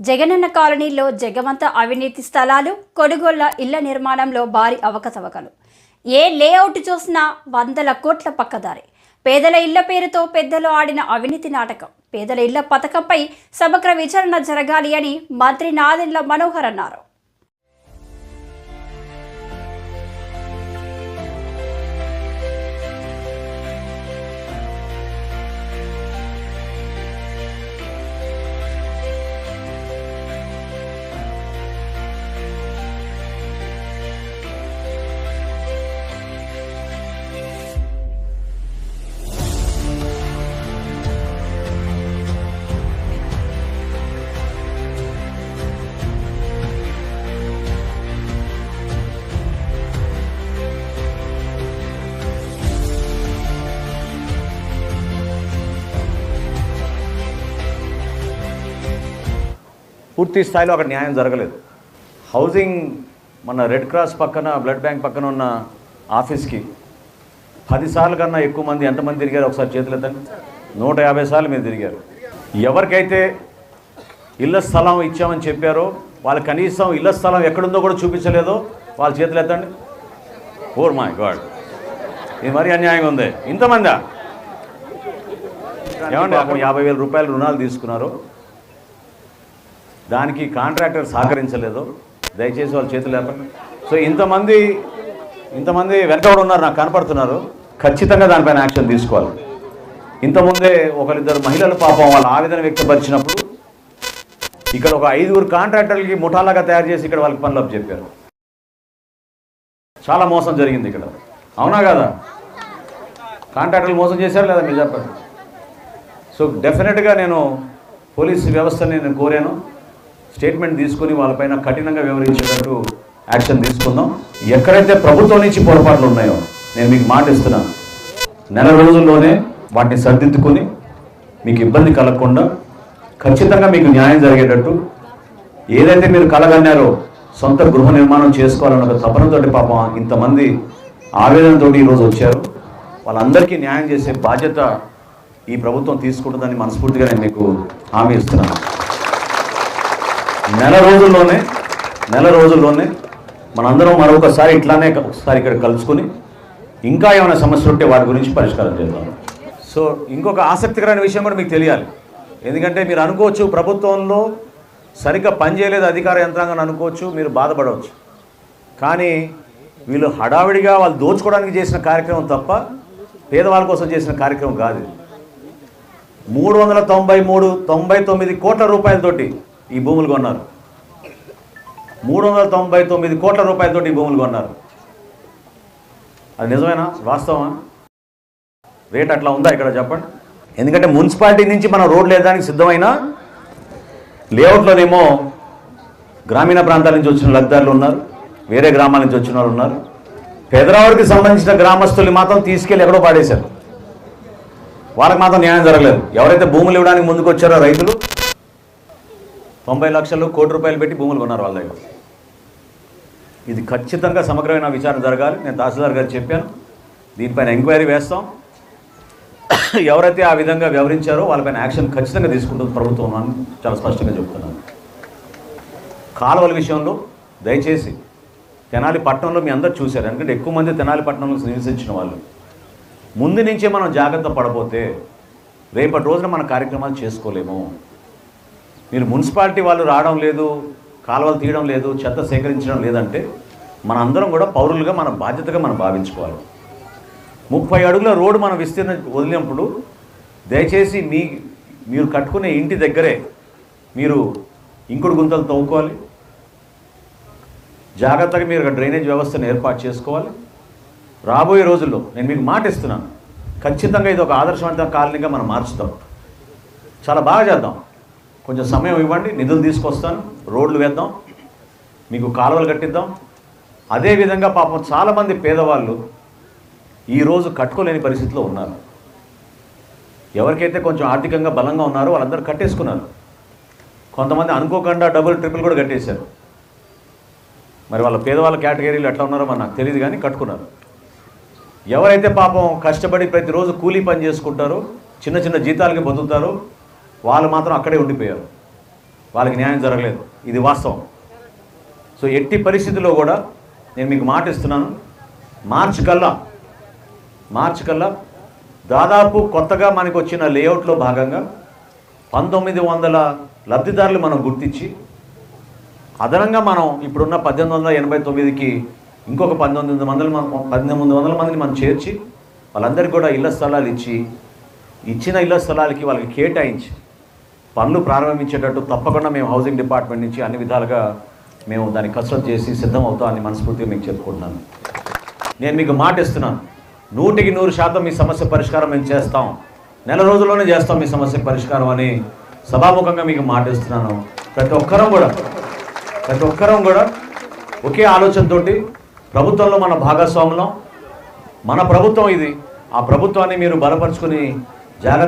జగనన్న కాలనీలో జగవంత అవినీతి స్థలాలు కొనుగోళ్ళ ఇళ్ళ నిర్మాణంలో భారీ అవకతవకలు. ఏ లేఅవుట్ చూసినా వందల కోట్ల పక్కదారి. పేదల ఇళ్ళ పేరుతో పెద్దలు ఆడిన అవినీతి నాటకం. పేదల ఇళ్ళ పథకంపై సమగ్ర విచారణ జరగాలి అని మంత్రి నాదెండ్ల మనోహర్ అన్నారు. పూర్తి స్థాయిలో అక్కడ న్యాయం జరగలేదు. హౌసింగ్ మన రెడ్ క్రాస్ పక్కన బ్లడ్ బ్యాంక్ పక్కన ఉన్న ఆఫీస్కి పదిసార్లు కన్నా ఎక్కువ మంది ఎంతమంది తిరిగారు ఒకసారి చేతులు ఎత్తండి? నూట యాభై సార్లు మీరు తిరిగారు. ఎవరికైతే ఇళ్ళ స్థలం ఇచ్చామని చెప్పారో వాళ్ళు కనీసం ఇళ్ళ స్థలం ఎక్కడుందో కూడా చూపించలేదో వాళ్ళ చేతులు ఎత్తండి. Oh my god. ఇది మరీ అన్యాయంగా ఉంది. ఇంతమందా? ఏమండి యాభై వేల రూపాయలు రుణాలు తీసుకున్నారు? దానికి కాంట్రాక్టర్ సహకరించలేదు. దయచేసి వాళ్ళ చేతులు లేపండి సో ఇంతమంది ఇంతమంది వెనకబడి ఉన్నారు నాకు కనపడుతున్నారు. ఖచ్చితంగా దానిపైన యాక్షన్ తీసుకోవాలి. ఇంతకుముందే ఒకరిద్దరు మహిళలు పాపం వాళ్ళ ఆవేదన వ్యక్తపరిచినప్పుడు ఇక్కడ ఒక ఐదుగురు కాంట్రాక్టర్లకి ముఠాలాగా తయారు చేసి ఇక్కడ వాళ్ళకి పనులు చెప్పారు చాలా మోసం జరిగింది ఇక్కడ. అవునా కదా? కాంట్రాక్టర్లు మోసం చేశారు లేదా మీరు చెప్పండి? సో డెఫినెట్గా నేను పోలీస్ వ్యవస్థని నేను కోరాను. స్టేట్మెంట్ తీసుకుని వాళ్ళపైన కఠినంగా వివరించేటట్టు యాక్షన్ తీసుకుందాం. ఎక్కడైతే ప్రభుత్వం నుంచి పొరపాట్లు ఉన్నాయో నేను మీకు మాట ఇస్తున్నాను నెల రోజుల్లోనే వాటిని సర్దిద్దుకొని మీకు ఇబ్బంది కలగకుండా ఖచ్చితంగా మీకు న్యాయం జరిగేటట్టు ఏదైతే మీరు కలగన్నారో సొంత గృహ నిర్మాణం చేసుకోవాలన్న ఒక తపనతోటి పాపం ఇంతమంది ఆవేదనతో ఈరోజు వచ్చారు. వాళ్ళందరికీ న్యాయం చేసే బాధ్యత ఈ ప్రభుత్వం తీసుకుంటుందని మనస్ఫూర్తిగా నేను మీకు హామీ ఇస్తున్నాను. నెల రోజుల్లోనే నెల రోజుల్లోనే మనందరం మరొకసారి ఇట్లానే ఒకసారి ఇక్కడ కలుసుకుని ఇంకా ఏమైనా సమస్యలు ఉంటే వాటి గురించి పరిష్కారం చేద్దాం. సో ఇంకొక ఆసక్తికరమైన విషయం కూడా మీకు తెలియాలి. ఎందుకంటే మీరు అనుకోవచ్చు ప్రభుత్వంలో సరిగ్గా పనిచేయలేదు అధికార యంత్రాంగం అనుకోవచ్చు మీరు బాధపడవచ్చు. కానీ వీళ్ళు హడావిడిగా వాళ్ళు దోచుకోవడానికి చేసిన కార్యక్రమం తప్ప పేదవాళ్ళ కోసం చేసిన కార్యక్రమం కాదు మూడు వందల తొంభై మూడు తొంభై తొమ్మిది కోట్ల రూపాయలతోటి ఈ భూములు కొన్నారు. మూడు వందల తొంభై తొమ్మిది కోట్ల రూపాయలతోటి ఈ భూములు కొన్నారు. అది నిజమేనా? వాస్తవమా? రేట్ అట్లా ఉందా ఇక్కడ చెప్పండి? ఎందుకంటే మున్సిపాలిటీ నుంచి మనం రోడ్లు వేయడానికి సిద్ధమైన లేఅవుట్లోనేమో గ్రామీణ ప్రాంతాల నుంచి వచ్చిన లబ్ధిదారులు ఉన్నారు. వేరే గ్రామాల నుంచి వచ్చిన వాళ్ళు ఉన్నారు. పెదరావుడికి సంబంధించిన గ్రామస్తుల్ని మాత్రం తీసుకెళ్ళి ఎక్కడో పాడేశారు. వాళ్ళకి మాత్రం న్యాయం జరగలేదు. ఎవరైతే భూములు ఇవ్వడానికి ముందుకు వచ్చారో రైతులు తొంభై లక్షలు కోటి రూపాయలు పెట్టి భూములు కొన్నారు వాళ్ళ దగ్గర. ఇది ఖచ్చితంగా సమగ్రమైన విచారణ జరగాలి. నేను తహసీల్దార్ గారు చెప్పాను. దీనిపైన ఎంక్వైరీ వేస్తాం. ఎవరైతే ఆ విధంగా వ్యవహరించారో వాళ్ళపైన యాక్షన్ ఖచ్చితంగా తీసుకుంటుంది ప్రభుత్వం అని చాలా స్పష్టంగా చెప్తున్నాను కాలువల విషయంలో దయచేసి తెనాలి పట్టణంలో మీ అందరు చూశారు. ఎందుకంటే ఎక్కువ మంది తెనాలి పట్టణంలో నివసించిన వాళ్ళు. ముందు నుంచే మనం జాగ్రత్త పడబోతే రేపటి రోజున మన కార్యక్రమాలు చేసుకోలేము. మీరు మున్సిపాలిటీ వాళ్ళు రావడం లేదు కాలువలు తీయడం లేదు చెత్త సేకరించడం లేదంటే మన అందరం కూడా పౌరులుగా మన బాధ్యతగా మనం భావించుకోవాలి. ముప్పై అడుగుల రోడ్డు మనం విస్తీర్ణ వదిలినప్పుడు దయచేసి మీ మీరు కట్టుకునే ఇంటి దగ్గరే మీరు ఇంకుడు గుంతలు తవ్వుకోవాలి. జాగ్రత్తగా మీరు ఒక డ్రైనేజ్ వ్యవస్థను ఏర్పాటు చేసుకోవాలి. రాబోయే రోజుల్లో నేను మీకు మాట ఇస్తున్నాను ఖచ్చితంగా ఇది ఒక ఆదర్శవంతమైన కాలనీగా మనం మార్చుతాం. చాలా బాగా చేద్దాం. కొంచెం సమయం ఇవ్వండి నిధులు తీసుకొస్తాను రోడ్లు వేద్దాం మీకు కాలువలు కట్టిద్దాం. అదేవిధంగా పాపం చాలామంది పేదవాళ్ళు ఈరోజు కట్టుకోలేని పరిస్థితిలో ఉన్నారు. ఎవరికైతే కొంచెం ఆర్థికంగా బలంగా ఉన్నారో వాళ్ళందరూ కట్టేసుకున్నారు. కొంతమంది అనుకోకుండా డబుల్ ట్రిపుల్ కూడా కట్టేశారు. మరి వాళ్ళ పేదవాళ్ళ కేటగిరీలు ఎట్లా ఉన్నారో మరి నాకు తెలియదు కానీ కట్టుకున్నారు. ఎవరైతే పాపం కష్టపడి ప్రతిరోజు కూలీ పని చేసుకుంటారో చిన్న చిన్న జీతాలకి బతుకుతారో వాళ్ళు మాత్రం అక్కడే ఉండిపోయారు. వాళ్ళకి న్యాయం జరగలేదు. ఇది వాస్తవం. సో ఎట్టి పరిస్థితుల్లో కూడా నేను మీకు మాట ఇస్తున్నాను. మార్చి కల్లా మార్చి కల్లా దాదాపు కొత్తగా మనకు వచ్చిన లేఅవుట్లో భాగంగా పంతొమ్మిది వందల లబ్ధిదారులు మనం గుర్తించి అదనంగా మనం ఇప్పుడున్న పద్దెనిమిది వందల ఎనభై తొమ్మిదికి ఇంకొక పంతొమ్మిది వందల పద్దెనిమిది వందల మందిని మనం చేర్చి వాళ్ళందరికీ కూడా ఇళ్ళ స్థలాలు ఇచ్చి ఇచ్చిన ఇళ్ళ స్థలాలకి వాళ్ళకి కేటాయించి పనులు ప్రారంభించేటట్టు తప్పకుండా మేము హౌసింగ్ డిపార్ట్మెంట్ నుంచి అన్ని విధాలుగా మేము దాన్ని కసరత్ చేసి సిద్ధం అవుతామని మనస్ఫూర్తిగా మీకు చెప్పుకుంటున్నాను. నేను మీకు మాట ఇస్తున్నాను. నూటికి నూరు శాతం మీ సమస్య పరిష్కారం మేము చేస్తాం. నెల రోజుల్లోనే చేస్తాం మీ సమస్య పరిష్కారం అని సభాముఖంగా మీకు మాట ఇస్తున్నాను. ప్రతి ఒక్కరం కూడా ప్రతి ఒక్కరం కూడా ఒకే ఆలోచనతోటి ప్రభుత్వంలో మన భాగస్వాములం మన ప్రభుత్వం ఇది. ఆ ప్రభుత్వాన్ని మీరు బలపరుచుకుని జాగ్రత్త